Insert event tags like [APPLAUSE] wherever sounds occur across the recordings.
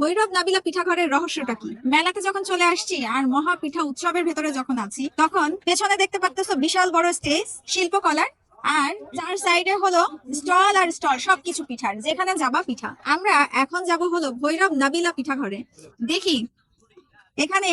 ভৈরব নাবিলা পিঠা ঘরের রহস্যটা কি? মেলাতে যখন চলে আসছি আর মহা পিঠা উৎসবের ভেতরে যখন আছি তখন পেছনে দেখতে পারতেছো বিশাল বড় স্টেজ শিল্পকলার আর চার সাইডে হলো স্টল আর স্টল সবকিছু পিঠার যেখানে যাবা পিঠা। আমরা এখন যাব হলো ভৈরব নাবিলা পিঠা ঘরে দেখি এখানে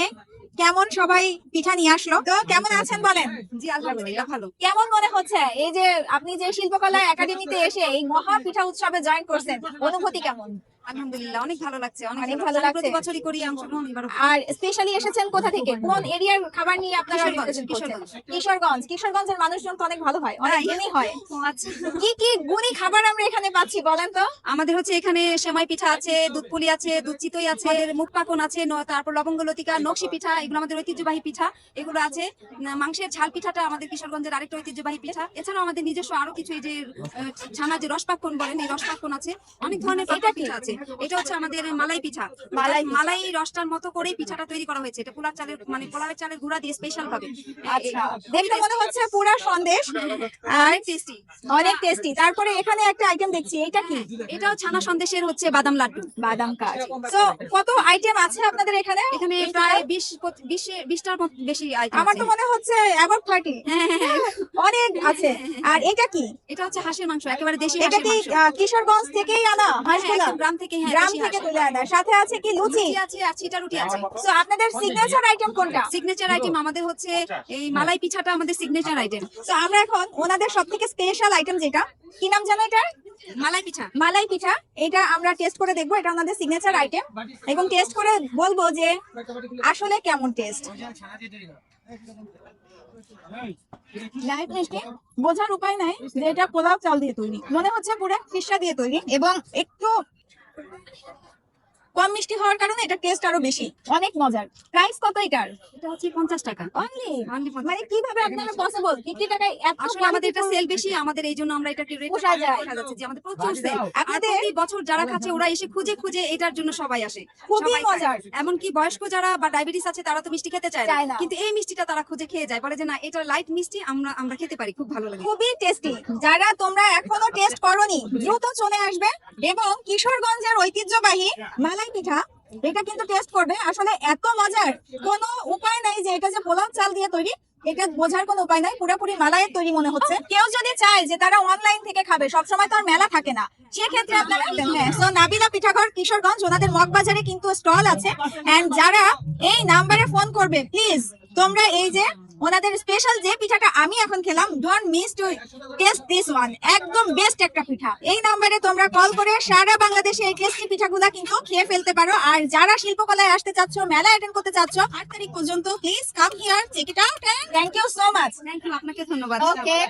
কেমন সবাই পিঠা নিয়ে আসলো? তো কেমন আছেন বলেন? জি আলহামদুলিল্লাহ ভালো। কেমন মনে হচ্ছে? এই যে আপনি যে শিল্পকলা একাডেমিতে এসে এই মহা পিঠা উৎসবে জয়েন করছেন অনুভূতি কেমন? আলহামদুলিল্লাহ অনেক ভালো লাগছে অনেক ভালো লাগছে। প্রতি বছরই করি অংশগ্রহণ আর স্পেশালি এসেছেন কোথা থেকে? কোন এরিয়ার খাবার নিয়ে আপনারা কিশোরগঞ্জ, represent করছেন? কিশোরগঞ্জ। কিশোরগঞ্জ কিশোরগঞ্জের মানুষজন তো অনেক ভালো হয় অনেক গুণী হয়। আচ্ছা। কি কি গুণী খাবার আমরা এখানে পাচ্ছি বলেন তো? আমাদের হচ্ছে এখানে সেমাই পিঠা আছে দুধ পুলি আছে দুধ চিতই আছে মুখ পাকন আছে তারপর লবঙ্গ লতিকা নকশি পিঠা এগুলো আমাদের ঐতিহ্যবাহী পিঠা এগুলো আছে। মাংসের ঝাল পিঠাটা আমাদের কিশোরগঞ্জের আরেকটা ঐতিহ্যবাহী পিঠা। এছাড়াও আমাদের নিজস্ব আরও কিছু এই যে ছানা যে রসপাকন বলেন এই রসপাকন আছে। অনেক ধরনের পিঠা আছে। এটা হচ্ছে আমাদের মালাই পিঠা। মালাই মালাই রসটার মতো করেই পিঠাটা তৈরি করা হয়েছে। এটা পোলার চালের মানে পোলারের চালের গুঁড়া দিয়ে স্পেশাল ভাবে। আচ্ছা। দেখতে মনে হচ্ছে পুরা সন্দেশ। আর টেস্টি। অনেক টেস্টি। তারপরে এখানে একটা আইটেম দেখছি। এটা কি? এটাও ছানা সন্দেশের হচ্ছে বাদাম লাড্ডু। বাদাম কাজ। তো কত আইটেম আছে আপনাদের এখানে? এখানে প্রায়? বিশ বিশে বিশটার বেশি আইটেম আমার তো মনে হচ্ছে অ্যাবাউট থার্টি অনেক আছে। আর এটা কি? এটা হচ্ছে হাঁসের মাংস একেবারে দেশি এটা কি কিশোরগঞ্জ থেকেই আনা? হ্যাঁ, হাঁসগুলা গ্রাম থেকে হ্যাঁ গ্রাম থেকে তুলে আনা। সাথে আছে কি লুচি? আছে আর চিটা রুটি আছে। তো আপনাদের সিগনেচার আইটেম কোনটা? সিগনেচার আইটেম আমাদের হচ্ছে এই মালাই পিঠাটা আমাদের সিগনেচার আইটেম তো আমরা এখন ওনাদের সব থেকে স্পেশাল আইটেম যেটা? কি নাম জানো এটা মালাই পিঠা মালাই পিঠা এটা আমরা টেস্ট করে দেখব এটা আমাদের সিগনেচার আইটেম এবং টেস্ট করে বলব যে আসলে কেমন টেস্ট লাইভ মিষ্টি বোঝার উপায় নাই যে এটা পোলাও চাল দিয়ে তৈরি। মনে হচ্ছে পুরো খিসা দিয়ে তৈরি। এবং একটু কম মিষ্টি হওয়ার কারণে এটা টেস্ট আরও বেশি। অনেক মজার। প্রাইস কত এটার? এটা হচ্ছে পঞ্চাশ টাকা। অনলি মানে কীভাবে আপনারা পসিবল ফিফটি টাকায় এত আসলে আমাদের এটা সেল বেশি আমাদের এই জন্য আমরা এটাকে rate পোষা যায়। পোষা যাচ্ছে যে আমাদের প্রচুর সেল আপনাদের- প্রতি বছর যারা খাচ্ছে ওরা এসে খুঁজে খুঁজে এটার জন্য সবাই আসে। খুবই। মজার। এমনকি বয়স্ক যারা বা ডায়াবেটিস আছে তারা তো মিষ্টি খেতে চায় না। কিন্তু এই মিষ্টিটা তারা খুঁজে খেয়ে যায়। বলে যে না এটা লাইট মিষ্টি আমরা আমরা খেতে পারি। খুব ভালো লাগে। খুবই টেস্টি যারা তোমরা এখনও [LAUGHS] টেস্ট করনি দ্রুত চলে আসবে। এবং কিশোরগঞ্জের ঐতিহ্যবাহী মালাই পিঠা এটা কিন্তু টেস্ট করবে। আসলে এত মজার কোনো উপায় নাই যে এটা যে পোলাও চাল দিয়ে তৈরি এটা বোঝার কোনো উপায় নাই পুরোপুরি মালাইয়ের তৈরি মনে হচ্ছে। কেউ যদি চায় যে তারা অনলাইন থেকে খাবে সবসময় তো আর মেলা থাকে না। সেক্ষেত্রে আপনারা হ্যাঁ সো নাবিলা পিঠাঘর কিশোরগঞ্জ ওনাদের মগবাজারে কিন্তু স্টল আছে। এন্ড যারা এই নাম্বারে ফোন করবে প্লিজ তোমরা এই যে ওনাদের স্পেশাল যে পিঠাটা আমি এখন খেলাম don't miss to taste this one একদম বেস্ট একটা পিঠা। এই নাম্বারে তোমরা কল করে সারা বাংলাদেশে এই টেস্টি পিঠাগুলা কিন্তু খেয়ে ফেলতে পারো। আর যারা শিল্পকলায় আসতে চাচ্ছ মেলা অ্যাটেন্ড করতে চাচ্ছ আট তারিখ পর্যন্ত please come here check it out thank you so much thank you আপনাকে ধন্যবাদ। ওকে